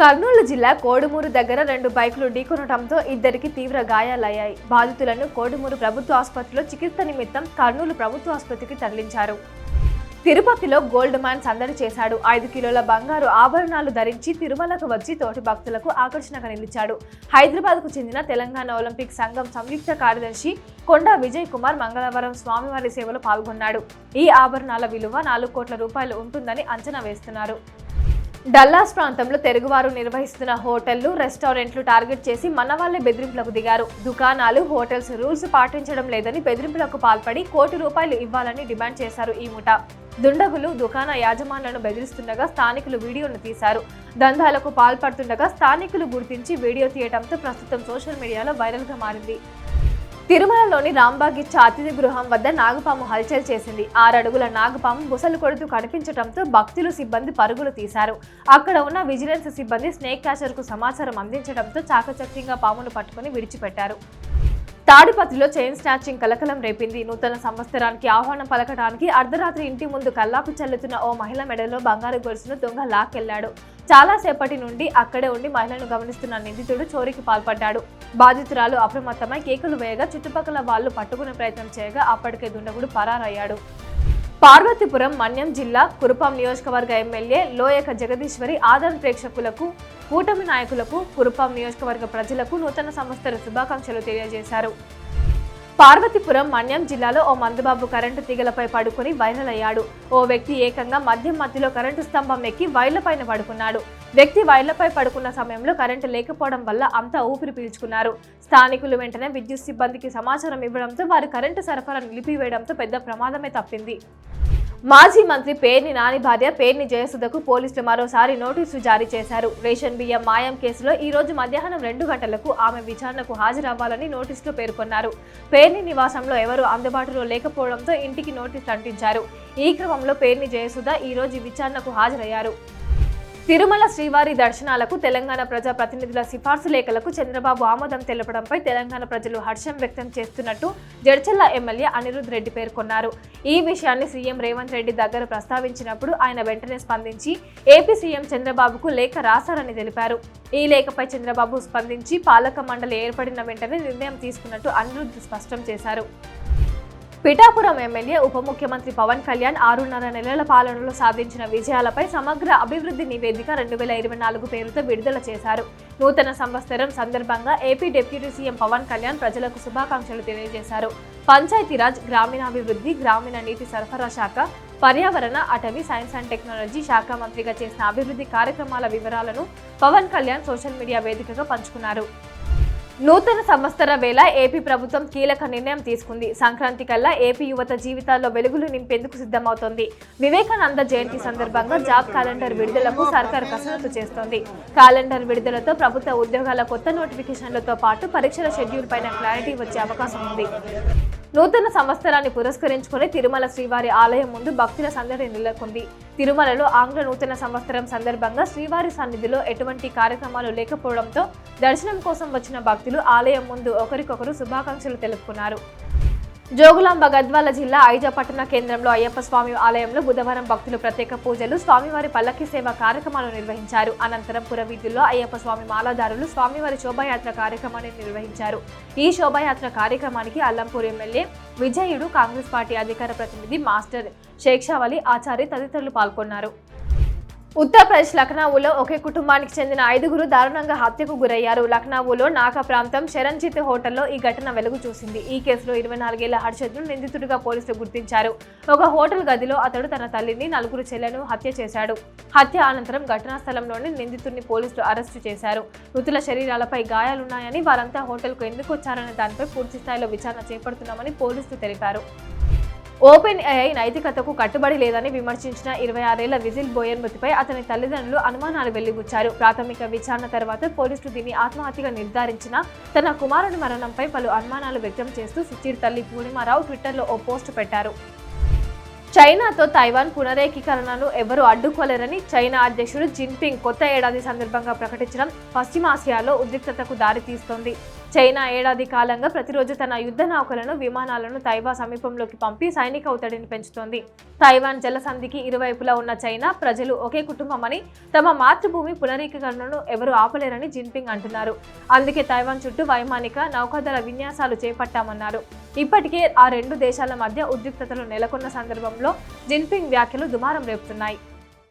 కర్నూలు జిల్లా కోడుమూరు దగ్గర రెండు బైకులు ఢీకొనడంతో ఇద్దరికి తీవ్ర గాయాలయ్యాయి. బాధితులను కోడుమూరు ప్రభుత్వ ఆసుపత్రిలో చికిత్స నిమిత్తం కర్నూలు ప్రభుత్వ ఆసుపత్రికి తరలించారు. తిరుపతిలో గోల్డ్ మ్యాన్ సందడి చేశాడు. ఐదు కిలోల బంగారు ఆభరణాలు ధరించి తిరుమలకు వచ్చి తోటి భక్తులకు ఆకర్షణగా నిలిచాడు. హైదరాబాద్కు చెందిన తెలంగాణ ఒలింపిక్ సంఘం సంయుక్త కార్యదర్శి కొండా విజయ్ కుమార్ మంగళవారం స్వామివారి సేవలో పాల్గొన్నాడు. ఈ ఆభరణాల విలువ నాలుగు కోట్ల రూపాయలు ఉంటుందని అంచనా వేస్తున్నారు. డల్లాస్ ప్రాంతంలో తెలుగువారు నిర్వహిస్తున్న హోటళ్ళు రెస్టారెంట్లు టార్గెట్ చేసి మన వాళ్ళే బెదిరింపులకు దిగారు. దుకాణాలు హోటల్స్ రూల్స్ పాటించడం లేదని బెదిరింపులకు పాల్పడి కోటి రూపాయలు ఇవ్వాలని డిమాండ్ చేశారు ఈ ముఠా. దుండగులు దుకాణ యాజమాన్లను బెదిరిస్తుండగా స్థానికులు వీడియోను తీశారు. దందాలకు పాల్పడుతుండగా స్థానికులు గుర్తించి వీడియో తీయడంతో ప్రస్తుతం సోషల్ మీడియాలో వైరల్గా మారింది. తిరుమలలోని రాంబాగిచ్చ అతిథి గృహం వద్ద నాగపాము హల్చల్ చేసింది. ఆరడుగుల నాగపాము బుసలు కొడుతూ కనిపించడంతో భక్తులు సిబ్బంది పరుగులు తీశారు. అక్కడ ఉన్న విజిలెన్స్ సిబ్బంది స్నేక్ క్యాచర్కు సమాచారం అందించడంతో చాకచక్యంగా పామును పట్టుకుని విడిచిపెట్టారు. తాడిపత్రిలో చైన్ స్నాచింగ్ కలకలం రేపింది. నూతన సంవత్సరానికి ఆహ్వానం పలకడానికి అర్ధరాత్రి ఇంటి ముందు కల్లాపి చల్లుతున్న ఓ మహిళ మెడలో బంగారు గొలుసును దొంగ లాక్కెళ్ళాడు. చాలాసేపటి నుండి అక్కడే ఉండి మహిళను గమనిస్తున్న నిందితుడు చోరీకి పాల్పడ్డాడు. బాధితురాలు అప్రమత్తమై కేకులు వేయగా చుట్టుపక్కల వాళ్ళు పట్టుకునే ప్రయత్నం చేయగా అప్పటికే దుండగుడు పరారయ్యాడు. పార్వతీపురం మన్యం జిల్లా కురుపాం నియోజకవర్గ ఎమ్మెల్యే లోయక జగదీశ్వరి ఆదరణ ప్రేక్షకులకు కూటమి నాయకులకు కురుపాం నియోజకవర్గ ప్రజలకు నూతన సంవత్సర శుభాకాంక్షలు తెలియజేశారు. పార్వతీపురం మన్యం జిల్లాలో ఓ మందుబాబు కరెంటు తీగలపై పడుకుని వైరల్ అయ్యాడు ఓ వ్యక్తి ఏకంగా మద్యం మధ్యలో కరెంటు స్తంభం ఎక్కి వైర్లపైన పడుకున్నాడు. వ్యక్తి వైర్లపై పడుకున్న సమయంలో కరెంటు లేకపోవడం వల్ల అంతా ఊపిరి పీల్చుకున్నారు. స్థానికులు వెంటనే విద్యుత్ సిబ్బందికి సమాచారం ఇవ్వడంతో వారు కరెంటు సరఫరా నిలిపివేయడంతో పెద్ద ప్రమాదమే తప్పింది. మాజీ మంత్రి పేర్ని నాని భార్య పేర్ని జయసుధకు పోలీసులు మరోసారి నోటీసు జారీ చేశారు. రేషన్ బియ్యం మాయం కేసులో ఈ రోజు మధ్యాహ్నం రెండు గంటలకు ఆమె విచారణకు హాజరవ్వాలని నోటీసులో పేర్కొన్నారు. పేర్ని నివాసంలో ఎవరూ అందుబాటులో లేకపోవడంతో ఇంటికి నోటీసులు అంటించారు. ఈ క్రమంలో పేర్ని జయసుధ ఈ రోజు విచారణకు హాజరయ్యారు. తిరుమల శ్రీవారి దర్శనాలకు తెలంగాణ ప్రజా ప్రతినిధుల సిఫార్సు లేఖలకు చంద్రబాబు ఆమోదం తెలపడంపై తెలంగాణ ప్రజలు హర్షం వ్యక్తం చేస్తున్నట్టు జడ్చల్ల ఎమ్మెల్యే అనిరుద్ రెడ్డి పేర్కొన్నారు. ఈ విషయాన్ని సీఎం రేవంత్ రెడ్డి దగ్గర ప్రస్తావించినప్పుడు ఆయన వెంటనే స్పందించి ఏపీ సీఎం చంద్రబాబుకు లేఖ రాశారని తెలిపారు. ఈ లేఖపై చంద్రబాబు స్పందించి పాలక మండలి ఏర్పడిన వెంటనే నిర్ణయం తీసుకున్నట్టు అనిరుద్ స్పష్టం చేశారు. పిఠాపురం ఎమ్మెల్యే ఉప ముఖ్యమంత్రి పవన్ కళ్యాణ్ ఆరున్నర నెలల పాలనలో సాధించిన విజయాలపై సమగ్ర అభివృద్ధి నివేదిక రెండు వేల ఇరవై నాలుగు పేరుతో విడుదల చేశారు. నూతన సంవత్సరం సందర్భంగా AP deputy CM Pawan Kalyan ప్రజలకు శుభాకాంక్షలు తెలియజేశారు. పంచాయతీరాజ్ గ్రామీణాభివృద్ధి గ్రామీణ నీటి సరఫరా శాఖ పర్యావరణ అటవీ సైన్స్ అండ్ టెక్నాలజీ శాఖ మంత్రిగా చేసిన అభివృద్ధి కార్యక్రమాల వివరాలను పవన్ కళ్యాణ్ సోషల్ మీడియా వేదికగా పంచుకున్నారు. నూతన సంవత్సర వేళ ఏపీ ప్రభుత్వం కీలక నిర్ణయం తీసుకుంది. సంక్రాంతి కల్లా ఏపీ యువత జీవితాల్లో వెలుగులు నింపేందుకు సిద్ధమవుతోంది. వివేకానంద జయంతి సందర్భంగా జాబ్ క్యాలెండర్ విడుదలకు సర్కార్ కసరత్తు చేస్తోంది. క్యాలెండర్ విడుదలతో ప్రభుత్వ ఉద్యోగాల కొత్త నోటిఫికేషన్లతో పాటు పరీక్షల షెడ్యూల్ పైన క్లారిటీ వచ్చే అవకాశం ఉంది. నూతన సంవత్సరాన్ని పురస్కరించుకుని తిరుమల శ్రీవారి ఆలయం ముందు భక్తుల సందడి నెలకొంది. తిరుమలలో ఆంగ్ల నూతన సంవత్సరం సందర్భంగా శ్రీవారి సన్నిధిలో ఎటువంటి కార్యక్రమాలు లేకపోవడంతో దర్శనం కోసం వచ్చిన భక్తులు ఆలయం ముందు ఒకరికొకరు శుభాకాంక్షలు తెలుపుకున్నారు. జోగులాంబ గద్వాల జిల్లా ఐజ పట్టణ కేంద్రంలో అయ్యప్ప స్వామి ఆలయంలో బుధవారం భక్తులు ప్రత్యేక పూజలు స్వామివారి పల్లకి సేవ కార్యక్రమాలు నిర్వహించారు. అనంతరం పురవీధుల్లో అయ్యప్ప స్వామి మాలాదారులు స్వామివారి శోభాయాత్ర కార్యక్రమాన్ని నిర్వహించారు. ఈ శోభాయాత్ర కార్యక్రమానికి అల్లంపూర్ ఎమ్మెల్యే విజయుడు కాంగ్రెస్ పార్టీ అధికార ప్రతినిధి మాస్టర్ షేక్షావలి ఆచార్య తదితరులు పాల్గొన్నారు. ఉత్తరప్రదేశ్ లక్నౌలో ఒకే కుటుంబానికి చెందిన ఐదుగురు దారుణంగా హత్యకు గురయ్యారు. లక్నౌలో నాకా ప్రాంతం శరణ్జిత్ హోటల్లో ఈ ఘటన వెలుగు చూసింది. ఈ కేసులో ఇరవై నాలుగేళ్ళ హర్షద్ను నిందితుడిగా పోలీసులు గుర్తించారు. ఒక హోటల్ గదిలో అతడు తన తల్లిని నలుగురు చెల్లెలను హత్య చేశాడు. హత్య అనంతరం ఘటనా స్థలంలోని నిందితుడిని పోలీసులు అరెస్టు చేశారు. మృతుల శరీరాలపై గాయాలున్నాయని వారంతా హోటల్కు ఎందుకు వచ్చారనే దానిపై పూర్తిస్థాయిలో విచారణ చేపడుతున్నామని పోలీసులు తెలిపారు. ఓపెన్ ఏఐ నైతికతకు కట్టుబడి లేదని విమర్శించిన ఇరవై ఆరేళ్ళ విజిల్ బోయర్ మృతిపై అతని తల్లిదండ్రులు అనుమానాలు వెల్లిబుచ్చారు. ప్రాథమిక విచారణ తర్వాత పోలీసులు దీన్ని ఆత్మహత్యగా నిర్ధారించిన తన కుమారుని మరణంపై పలు అనుమానాలు వ్యక్తం చేస్తూ సుచీర్ తల్లి పూర్ణిమారావు ట్విట్టర్లో ఓ పోస్ట్ పెట్టారు. చైనాతో తైవాన్ పునరేకీకరణను ఎవరూ అడ్డుకోలేరని చైనా అధ్యక్షుడు జిన్పింగ్ కొత్త ఏడాది సందర్భంగా ప్రకటించడం పశ్చిమాసియాలో ఉద్రిక్తతకు దారితీస్తోంది. చైనా ఏడాది కాలంగా ప్రతిరోజు తన యుద్ధ నౌకలను విమానాలను తైవా సమీపంలోకి పంపి సైనిక ఒత్తిడిని పెంచుతోంది. తైవాన్ జలసంధికి ఇరువైపులా ఉన్న చైనా ప్రజలు ఒకే కుటుంబమని తమ మాతృభూమి పునరీకరణను ఎవరు ఆపలేరని జిన్పింగ్ అంటున్నారు. అందుకే తైవాన్ చుట్టూ వైమానిక నౌకాదళ విన్యాసాలు చేపట్టామన్నారు. ఇప్పటికే ఆ రెండు దేశాల మధ్య ఉద్రిక్తతలు నెలకొన్న సందర్భంలో జిన్పింగ్ వ్యాఖ్యలు దుమారం రేపుతున్నాయి.